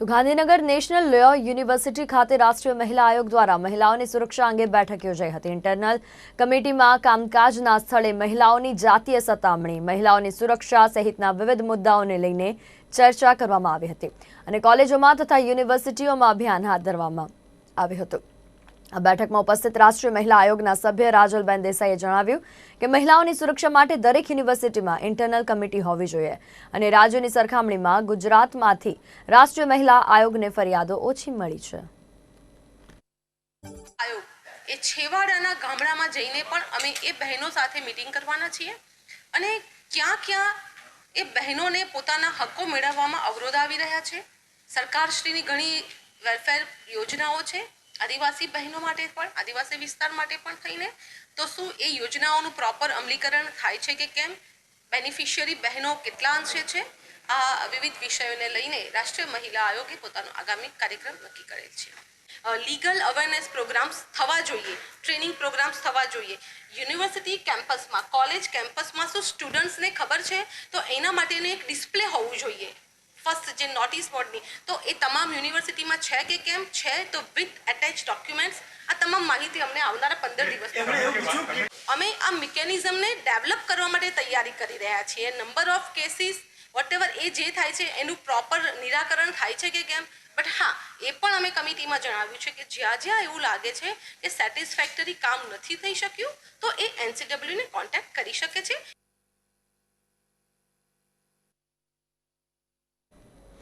તો Gandhinagar national law university ખાતે રાષ્ટ્રીય મહિલા આયોગ દ્વારા મહિલાઓની સુરક્ષા અંગે બેઠક યોજાઈ હતી. ઇન્ટરનલ કમિટીમાં કામકાજના સ્થળે મહિલાઓની જાતીય સતામણી, મહિલાઓની સુરક્ષા સહિતના વિવિધ મુદ્દાઓને લઈને ચર્ચા કરવામાં આવી હતી અને કોલેજોમાં તથા યુનિવર્સિટીઓમાં અભિયાન હાથ ધરવામાં આવ્યું હતું. આ બેઠકમાં ઉપસ્થિત રાષ્ટ્રીય મહિલા આયોગના સભ્ય રાજલબેન દેસાઈએ જણાવ્યું કે મહિલાઓની સુરક્ષા માટે દરેક યુનિવર્સિટીમાં ઇન્ટરનલ કમિટી હોવી જોઈએ અને રાજ્યોની સરખામણીમાં ગુજરાતમાંથી રાષ્ટ્રીય મહિલા આયોગને ફરિયાદો ઓછી મળી છે. આયોગ એ છેવાડાના ગામડામાં જઈને પણ અમે એ બહેનો સાથે મિટિંગ કરવાના છીએ અને ક્યાં ક્યાં એ બહેનોને પોતાના હક્કો મેળવવામાં અવરોધ આવી રહ્યા છે. સરકારશ્રીની ઘણી વેલફેર યોજનાઓ છે. આદિવાસી બહેનો માટે પણ, આદિવાસી વિસ્તાર માટે પણ થઈને, તો શું એ યોજનાઓનું પ્રોપર અમલીકરણ થાય છે કે કેમ? બેનિફિશિયરી બહેનો કેટલા અંશે છે? આ વિવિધ વિષયોને લઈને રાષ્ટ્રીય મહિલા આયોગે પોતાનો આગામી કાર્યક્રમ નક્કી કરેલ છે. લીગલ અવેરનેસ પ્રોગ્રામ્સ થવા જોઈએ ટ્રેનિંગ પ્રોગ્રામ્સ થવા જોઈએ. યુનિવર્સિટી કેમ્પસમાં કોલેજ કેમ્પસમાં શું સ્ટુડન્ટ્સને ખબર છે? તો એના માટેનું એક ડિસ્પ્લે હોવું જોઈએ. ફર્સ્ટ જે નોટિસ બોર્ડની તો એ તમામ યુનિવર્સિટીમાં છે કે કેમ? છે તો વિથ એટેચ ડોક્યુમેન્ટ્સ આ તમામ માહિતી અમને આવનારા પંદર દિવસ અમે આ મિકેનિઝમને ડેવલપ કરવા માટે તૈયારી કરી રહ્યા છીએ. નંબર ઓફ કેસીસ વોટ એ જે થાય છે એનું પ્રોપર નિરાકરણ થાય છે કે કેમ? બટ હા એ પણ અમે કમિટીમાં જણાવ્યું છે કે જ્યાં જ્યાં એવું લાગે છે કે સેટિસ્ફેક્ટરી કામ નથી થઈ શક્યું તો એ એનસીડબલ્યુને કોન્ટેક્ટ કરી શકે છે.